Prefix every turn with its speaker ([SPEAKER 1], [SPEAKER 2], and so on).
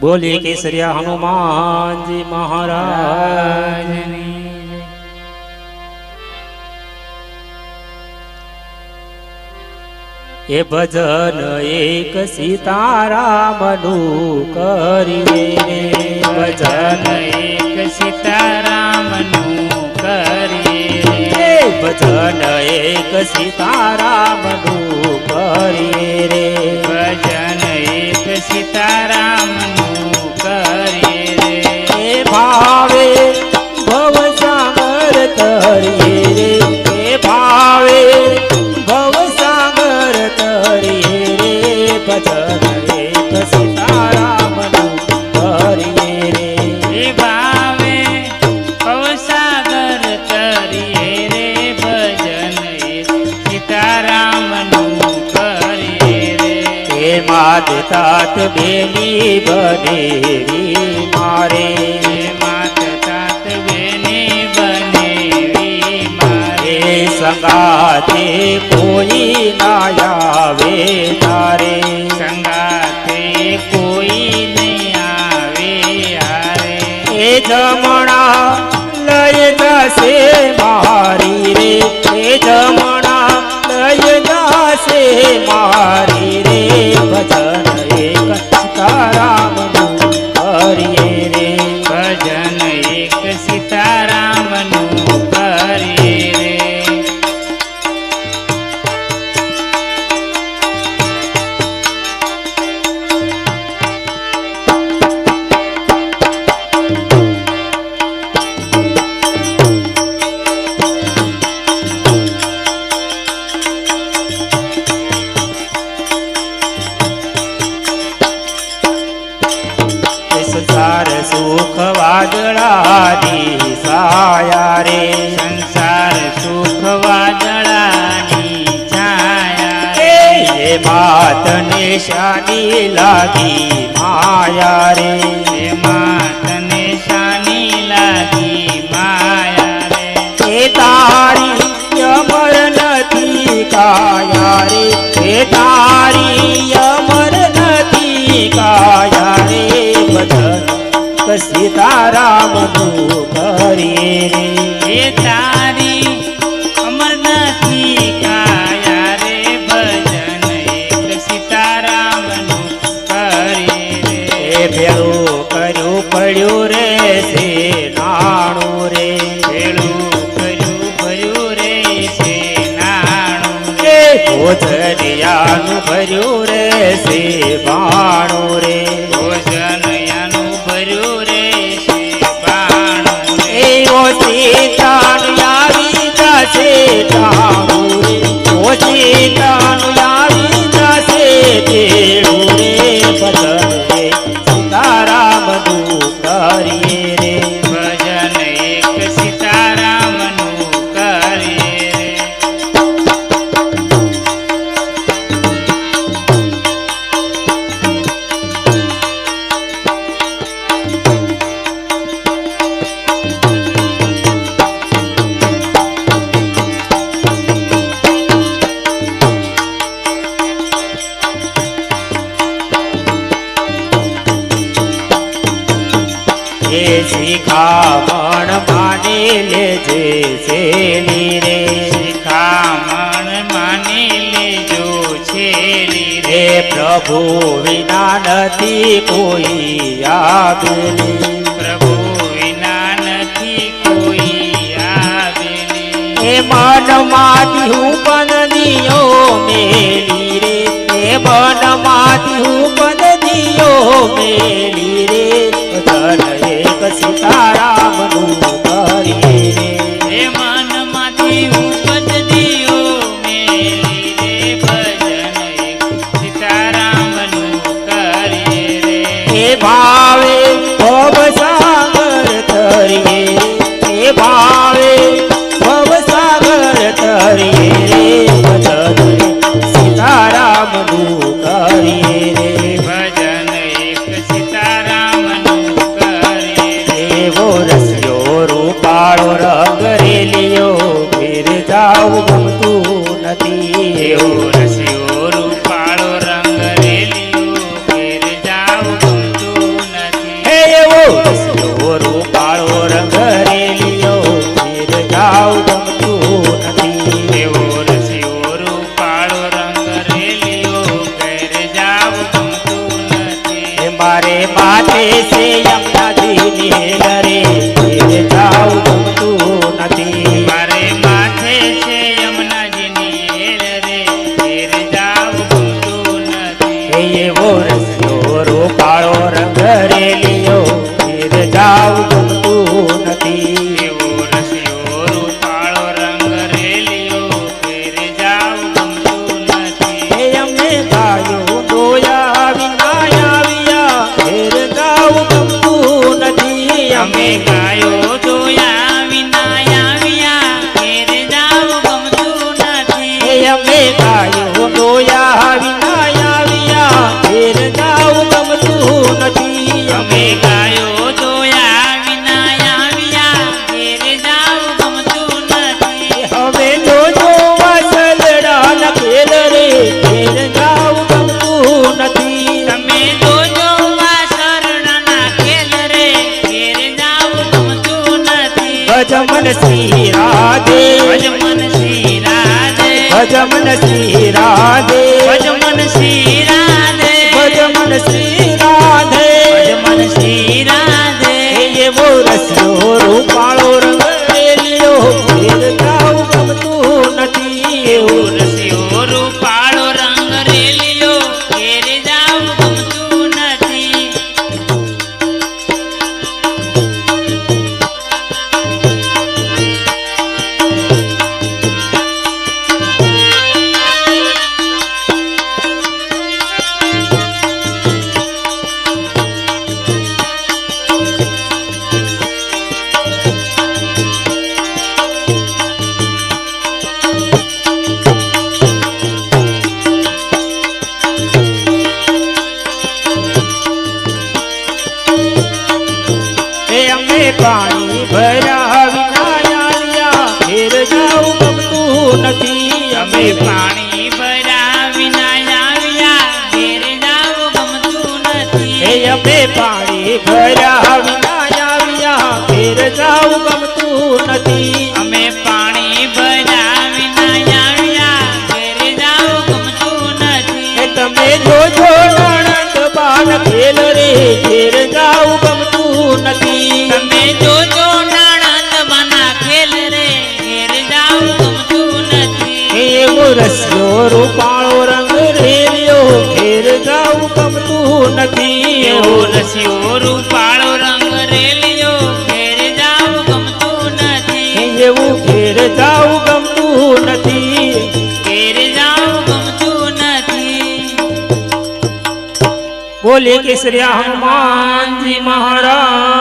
[SPEAKER 1] બોલી કેસરિયા હનુમાનજી મહારાજ. એ ભજન એક સીતારામનું કરીએ. રે
[SPEAKER 2] ભજન એક સીતારામનું કરીએ.
[SPEAKER 1] ભજન એક સીતારામનું કરીએ. રે
[SPEAKER 2] ભજન એક સીતારામનું
[SPEAKER 1] તાત બેની બનેવી મારે.
[SPEAKER 2] માત તાત બેની બનેવી મારે.
[SPEAKER 1] સંગાતે કોઈ ના આવે તારે.
[SPEAKER 2] સંગાતે કોઈ નહીં આવે હારે.
[SPEAKER 1] એ જમણા લય જશે મારી રે. એ જમણા લય જશે મારી સીતારામનું કરીએ રે
[SPEAKER 2] ભજન એક સીતારામનું.
[SPEAKER 1] સંસાર સુખ વાદળાની
[SPEAKER 2] છાયા.
[SPEAKER 1] એ એ માત નિશાની લાગી માયા રે.
[SPEAKER 2] માત નિશાની શાની લાગી માયા રે.
[SPEAKER 1] એ તારી અમર નથી કાયા રે. એ તારી અમર નથી કાયા રે. ભજન સીતારામનું કરીએ રે.
[SPEAKER 2] તારી અમર નથી કાયા રે ભજન એક કરીએ રે.
[SPEAKER 1] ભેળું કર્યું પડ્યું રે સે નાણું રે.
[SPEAKER 2] ભેળું કર્યું ભર્યું રે છે નાણું
[SPEAKER 1] એ ભોજનિયાનું ભર્યું રે છે બાણું રે. શિખામણ માની લેજે છેલી રે?
[SPEAKER 2] શિખામણ માની લેજો છેલી
[SPEAKER 1] રે? પ્રભુ વિના નથી કોઈ આવેલી.
[SPEAKER 2] પ્રભુ વિના નથી કોઈ આવેલી.
[SPEAKER 1] એ મનમાંથી હું મેલી રે. એ મનમાંથી હું દિયો મેલી રે. એક સીતારામનું કરીએ રે
[SPEAKER 2] હે મનમાંથી ઉપજ દિયો મેલી રે ભજન એક સીતારામનું કરીએ રે.
[SPEAKER 1] એ ભાવે મારે પાસે છે યમુનાજીની લરે નથી ભજમન શ્રી રાધે
[SPEAKER 2] ભજમન શ્રી રાધે
[SPEAKER 1] ભજમન શ્રી રાધે
[SPEAKER 2] ભજમન શ્રી રાધે
[SPEAKER 1] ભજમન શ્રી રાધે
[SPEAKER 2] ભજમન શ્રી રાધે.
[SPEAKER 1] એવો રસ્યો પાણી ભર્યા વિના આવ્યા. ઘેર
[SPEAKER 2] જાવું ગમતું નથી.
[SPEAKER 1] અમે પાણી વિના ઘેર જાઉં ગમતું નથી.
[SPEAKER 2] અમે પાણી ભરા વિના આવ્યા. ઘેર જાવું ગમતું નથી.
[SPEAKER 1] તમે જોજો નણંદ બાન ખેલ રે. ઘેર રસ્યો રૂપાળો રંગ રેલ્યો ઘેર જાઉં ગમતું નથી
[SPEAKER 2] એવો રસિયો રૂપાળો રંગ રેલ્યો ઘેર જાવું ગમતું નથી.
[SPEAKER 1] એવું ઘેર જાઉં ગમતું નથી.
[SPEAKER 2] ઘેર જાવું ગમતું નથી.
[SPEAKER 1] બોલે કેસરિયા હનુમાનજી મહારાજ.